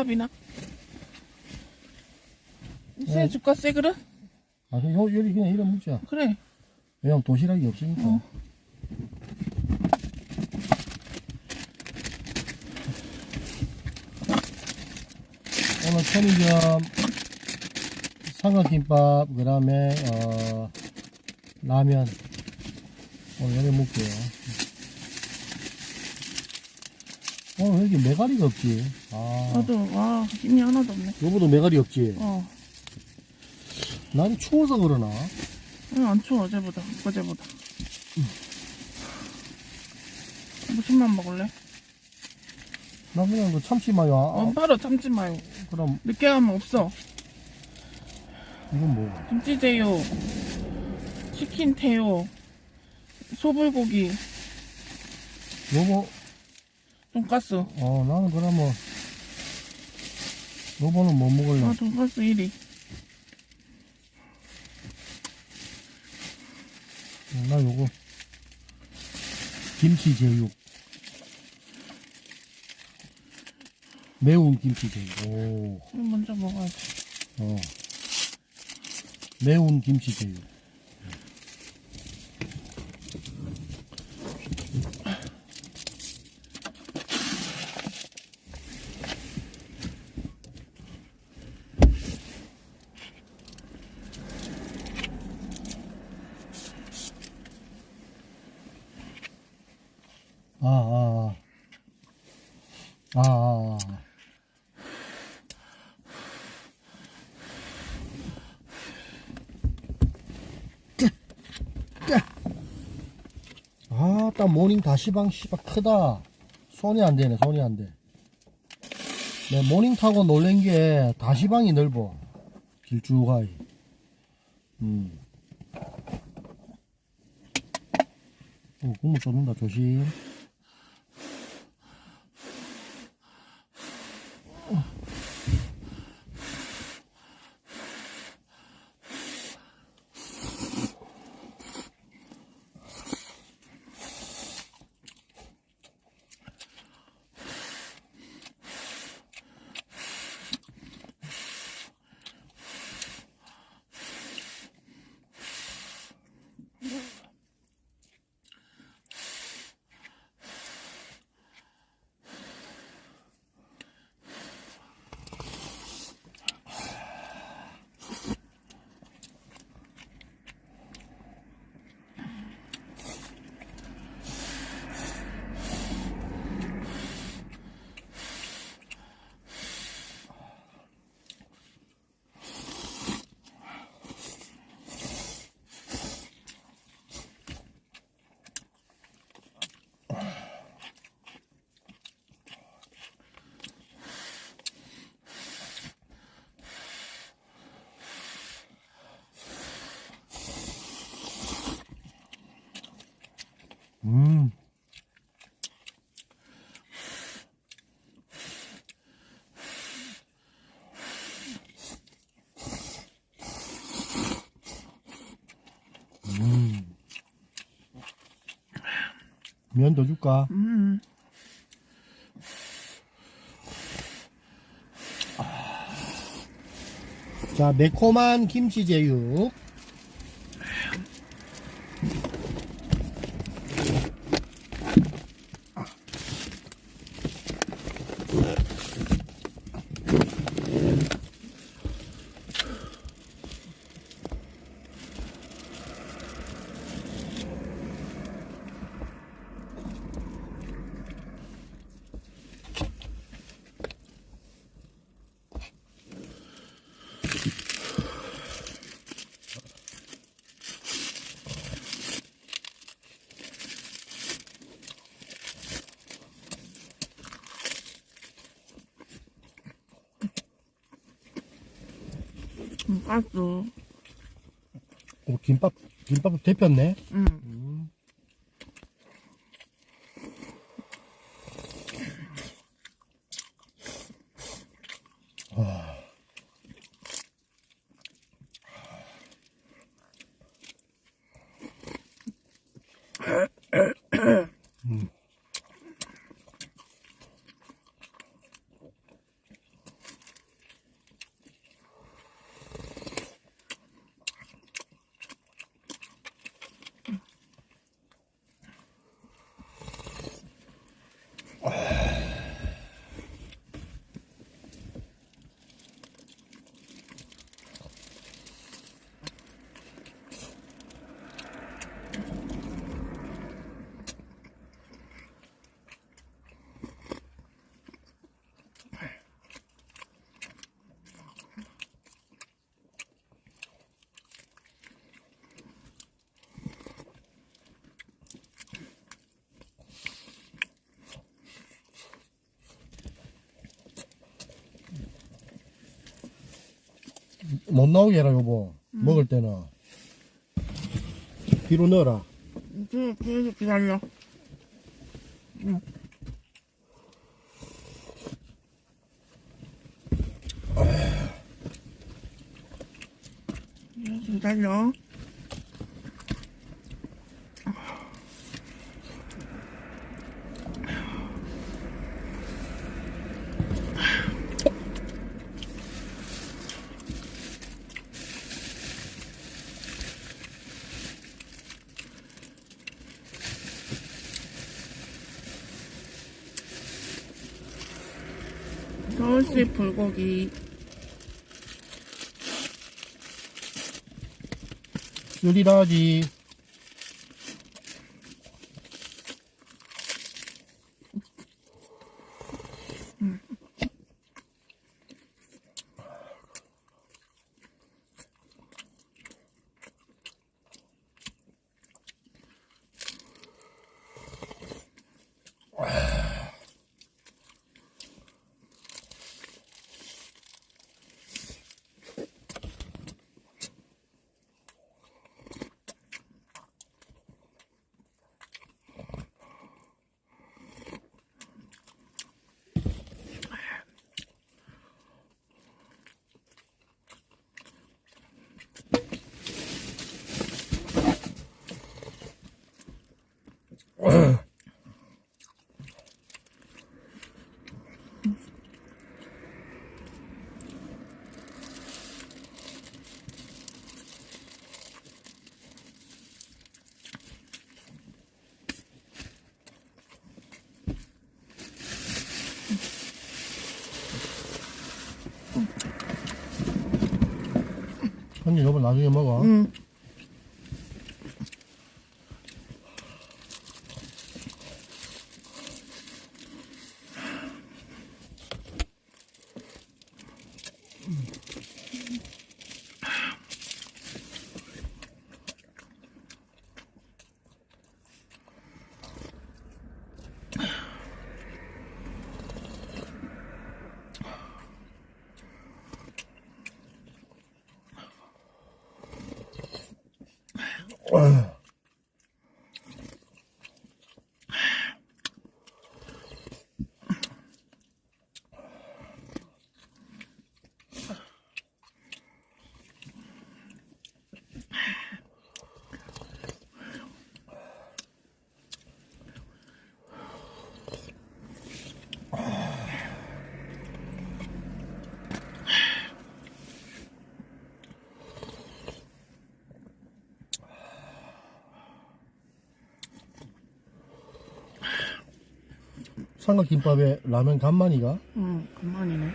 밥이나? 새 줄까 새 그릇? 아, 그냥 요- 여기 그냥 이래 먹자. 그래. 왜냐면 도시락이 없으니까. 어. 오늘 편의점 삼각김밥, 그 다음에, 어, 라면. 오늘 여기 먹게요. 오늘 왜 이렇게 메가리가 없지? 아, 나도 와 힘이 하나도 없네. 여보도 메가리 없지? 어. 난 추워서 그러나? 응, 안 추워 어제보다 어제보다. 무슨만 먹을래? 나 그냥 그 참치 마요. 아, 어, 바로 참지 마요. 그럼 늦게 가면 없어. 이건 뭐? 김치 제요, 치킨 태요, 소불고기, 요거, 돈가스. 어, 나는 그러면, 요거는 뭐 먹을래? 아, 돈가스 1위. 어, 나 요거 김치 제육 매운 김치 제육 오, 이거 먼저 먹어야지. 어. 매운 김치 제육 아, 아, 아, 아. 아, 딱 모닝 다시방 씨발 크다. 손이 안 되네, 손이 안 돼. 내 모닝 타고 놀란 게 다시방이 넓어. 길쭉하게. 음. 어, 국물 쏟는다, 조심. 음. 음. 면 더 줄까? 음. 자, 매콤한 김치 제육. 가스. 오, 김밥, 김밥 데폈네. 음. 못 나오게 해라 여보 먹을 때는 뒤로 넣어라 그, 그, 기다려. 응. 기다려. 서울식 불고기. 쓰리라지 언니 여보 나중에 먹어 응. Ugh. 삼각김밥에 라면 간만이가 응, 그만이네.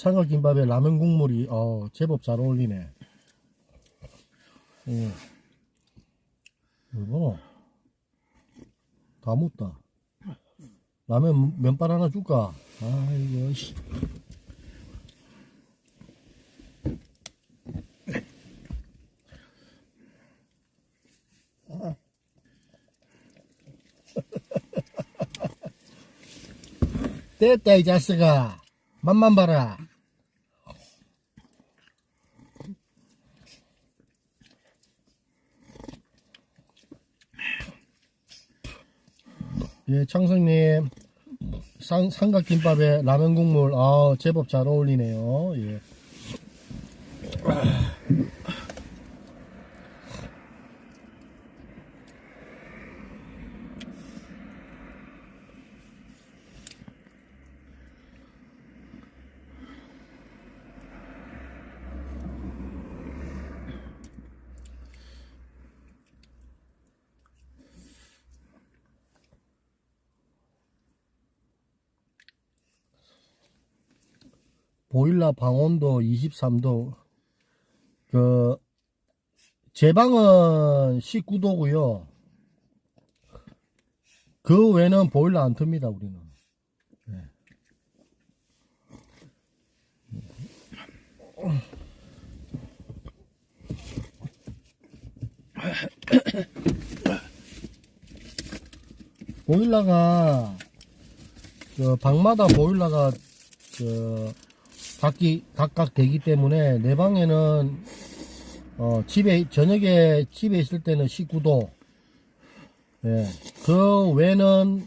삼각김밥에 라면 국물이 어 제법 잘 어울리네. 응. 이거는 다 묻다. 라면 면발 하나 줄까? 아이고 씨. 됐다 이 자식아. 맛만 봐라 예 창성님 상, 삼각김밥에 라면 국물 아 제법 잘 어울리네요 예. 보일러 방온도 23도 그 제 방은 19도고요 그 외에는 보일러 안 틉니다, 우리는. 예. 보일러가 그 방마다 보일러가 그 각기 각각 되기 때문에 내 방에는 어 집에 저녁에 집에 있을 때는 19도 예. 그 외는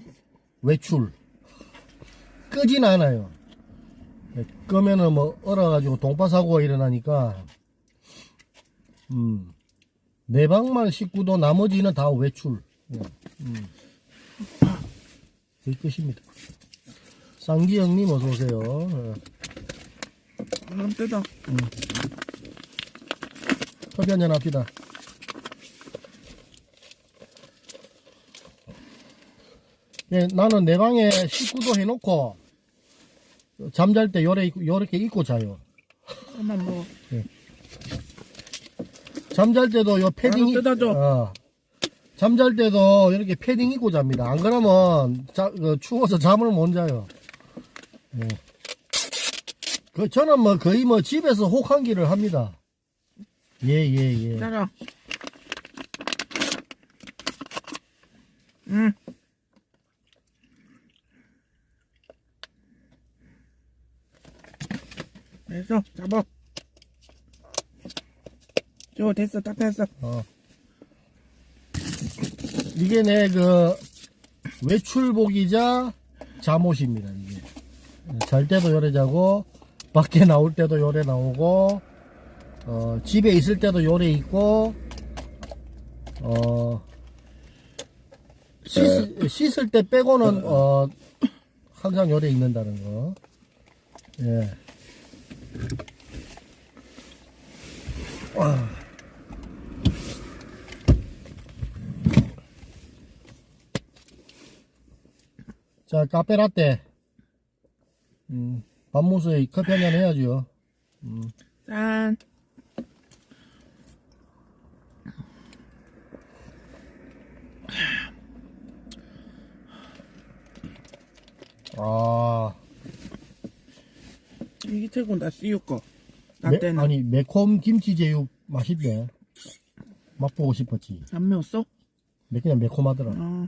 외출 끄진 않아요 예, 끄면은 뭐 얼어가지고 동파사고가 일어나니까 음. 내 방만 19도 나머지는 다 외출 예. 음. 그게 끝입니다 쌍기 형님 어서오세요 예. 그럼 뜯어. 커피 한잔 합시다. 예, 나는 내 방에 19도 해놓고 잠잘 때 요래, 요렇게 입고 자요. 한번 먹어. 잠잘 때도 요 패딩, 바로 뜯어줘. 어, 잠잘 때도 이렇게 패딩 입고 잡니다. 안 그러면 자, 그 추워서 잠을 못 자요. 예. 그 저는 뭐 거의 뭐 집에서 혹한기를 합니다. 예, 예, 예. 따라. 응. 됐어, 잡아. 저 됐어, 딱 됐어. 어. 이게 내 그 외출복이자 잠옷입니다. 이게 잘 때도 요래 자고 밖에 나올 때도 요래 나오고 어, 집에 있을 때도 요래 있고 어, 씻, 씻을 때 빼고는 어, 항상 요래 있는다는 거. 예. 자, 카페라떼. 음, 밥무스에 커피 한잔 해야죠. 짠. 아, 이게 최고다, 씨유 거. 나 매- 때는. 아니, 매콤 김치 제육 맛있네. 맛보고 싶었지. 안 매웠어? 매- 그냥 매콤하더라. 어.